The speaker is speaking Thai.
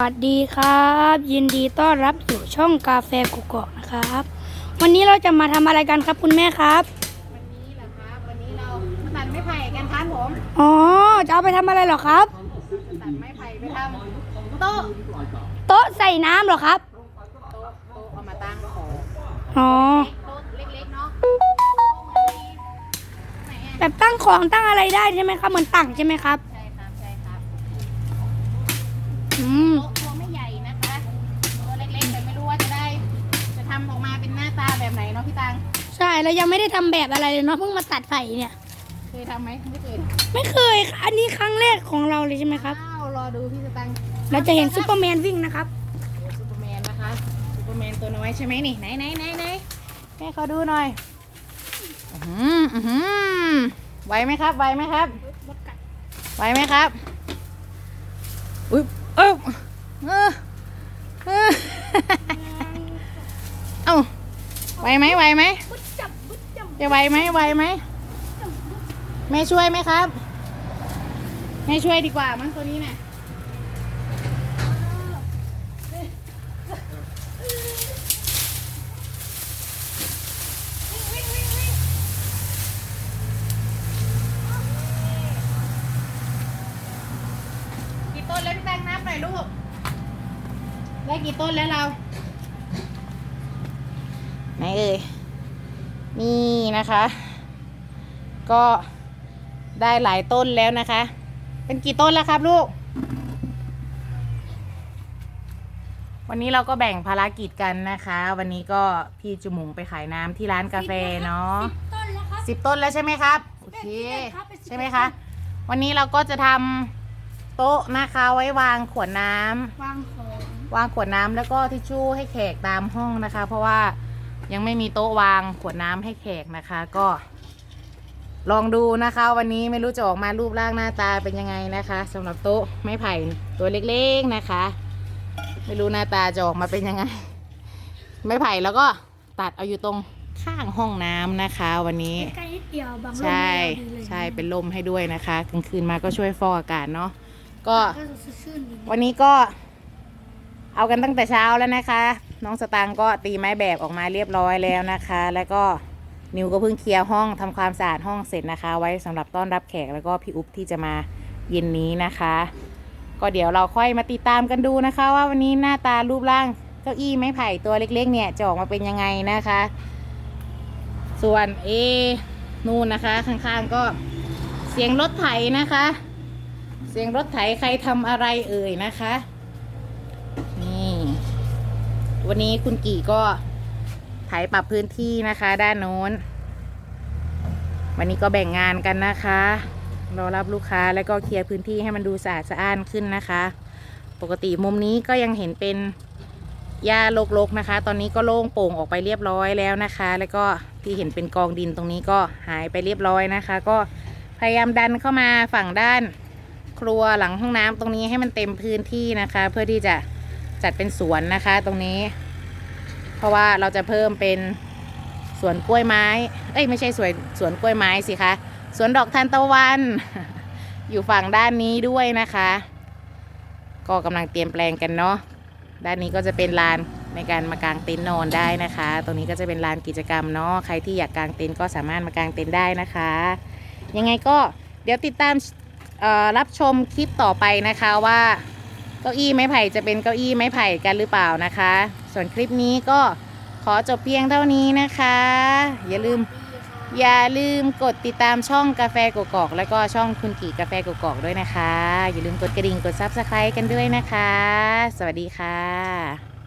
สวัสดีครับ ยินดีต้อนรับสู่ช่องกาแฟกุกกอกนะครับ วันนี้เราจะมาทำอะไรกันครับคุณแม่ครับวันนี้เหรอครับวันนี้เรามาตัดไม้ไผ่กันครับผมอ๋อจะเอาไปทำอะไรเหรอครับตัดไม้ไผ่ไปทำโต๊ะโต๊ะใส่น้ำเหรอครับโต๊ะโต๊ะเอามาตั้งของอ๋อโต๊ะเล็กๆเนาะโต๊ะเหมือนมีไหนอะแบบตั้งของตั้งอะไรได้ใช่ไหมครับเหมือนตั้งใช่ไหมครับใช่ครับใช่ครับอืม เนาะพี่ตังใช่เรายังไม่ได้ทำแบบอะไรเลยเนาะเพิ่งมาตัดไผ่เนี่ย เคยทำไหมไม่เคยไม่เคยค่ะอันนี้ครั้งแรกของเราเลยใช่ไหมครับ อ้าวรอดูพี่สตังค์เราจะเห็นซูเปอร์แมนวิ่งนะครับซูเปอร์แมนนะคะซูเปอร์แมนตัวน้อยใช่ไหมนี่ไหนไหนไหนไหนแม่ขอดูหน่อยอื้อหืออื้อหือไหวไหมครับไหวไหมครับไหวไหมครับอุ๊ยเอ้าเออเออ เอ้า ไหวไหมไหวไหมจะไหวไหมไหวไหมแม่ช่วยไหมครับแม่ช่วยดีกว่ามั้งตัวนี้น่ะกี่ต้นแล้วพี่แตงนับหน่อยลูก ได้กี่ต้นแล้วเรา ไหนเอ่ยนี่นะคะ ก็ได้หลายต้นแล้วนะคะ เป็นกี่ต้นแล้วครับลูก วันนี้เราก็แบ่งภารกิจกันนะคะ วันนี้ก็พี่จุหมุงไปขายน้ำที่ร้านกาแฟเนาะต้นแล้วครับสิบต้นแล้วใช่ไหมครับโอเคเป็นสิบเอ็ดครับเป็นสิบเอ็ดใช่ไหมคะวันนี้เราก็จะทำโต๊ะนะคะไว้วางขวดน้ำวางของวางขวดน้ำแล้วก็ทิชชู่ให้แขกตามห้องนะคะ เพราะว่า ยังไม่มีโต๊ะวางขวดน้ำให้แขกนะคะ ก็ ลองดูนะคะ วันนี้ไม่รู้จะออกมารูปร่างหน้าตาเป็นยังไงนะคะสำหรับโต๊ะไม้ไผ่ตัวเล็กๆนะคะ ไม่รู้หน้าตาจะออกมาเป็นยังไง ไม้ไผ่แล้วก็ตัดเอาอยู่ตรงข้างห้องน้ำนะคะ วันนี้ใกล้นิดเดียวบางใช่ลมไม่เอาดีเลยใช่เป็นลมให้ด้วยนะคะกลางคืนมาก็ช่วยฟอกอากาศเนาะก็ก็จะชื่นดีวันนี้ก็เอากันตั้งแต่เช้าแล้วนะคะ น้องสตางค์ก็ตีไม้แบบออกมาเรียบร้อยแล้วนะคะ แล้วก็นิวก็เพิ่งเคลียร์ห้องทำความสะอาดห้องเสร็จนะคะ ไว้สำหรับต้อนรับแขกแล้วก็พี่อุ๊บที่จะมาเย็นนี้นะคะ ก็เดี๋ยวเราค่อยมาติดตามกันดูนะคะ ว่าวันนี้หน้าตารูปร่างเก้าอี้ไม้ไผ่ตัวเล็กๆ เนี่ยจะออกมาเป็นยังไงนะคะ ส่วนเอนู่นนะคะข้างๆก็เสียงรถไถนะคะ เสียงรถไถใครทำอะไรเอ่ยนะคะ วันนี้คุณกี่ก็ไถปรับพื้นที่นะคะ ด้านโน้น วันนี้ก็แบ่งงานกันนะคะรอรับลูกค้าแล้วก็เคลียร์พื้นที่ให้มันดูสะอาดสะอ้านขึ้นนะคะ ปกติมุมนี้ก็ยังเห็นเป็นหญ้ารกๆนะคะ ตอนนี้ก็โล่งโป่งออกไปเรียบร้อยแล้วนะคะ แล้วก็ที่เห็นเป็นกองดินตรงนี้ก็หายไปเรียบร้อยนะคะ ก็พยายามดันเข้ามาฝั่งด้านครัวหลังห้องน้ำตรงนี้ให้มันเต็มพื้นที่นะคะ เพื่อที่จะ จัดเป็นสวนนะคะ ตรงนี้ เพราะว่าเราจะเพิ่มเป็นสวนกล้วยไม้ เอ้ยไม่ใช่สวนสวนกล้วยไม้สิคะสวนดอกทานตะวัน อยู่ฝั่งด้านนี้ด้วยนะคะ ก็กำลังเตรียมแปลงกันเนาะด้านนี้ก็จะเป็นลานในการมากางเต็นท์นอนได้นะคะ ตรงนี้ก็จะเป็นลานกิจกรรมเนาะใครที่อยากกางเต็นท์ก็สามารถมากางเต็นท์ได้นะคะ ยังไงก็เดี๋ยวติดตามรับชมคลิปต่อไปนะคะว่า เก้าอี้ไม้ไผ่จะเป็นเก้าอี้ไม้ไผ่กันหรือเปล่านะคะ ส่วนคลิปนี้ก็ขอจบเพียงเท่านี้นะคะ อย่าลืม อย่าลืมกดติดตามช่องกาแฟกกอกแล้วก็ช่องคุณกี่กาแฟกกอกด้วยนะคะ อย่าลืมกดกระดิ่งกดซับสไครต์กันด้วยนะคะ สวัสดีค่ะ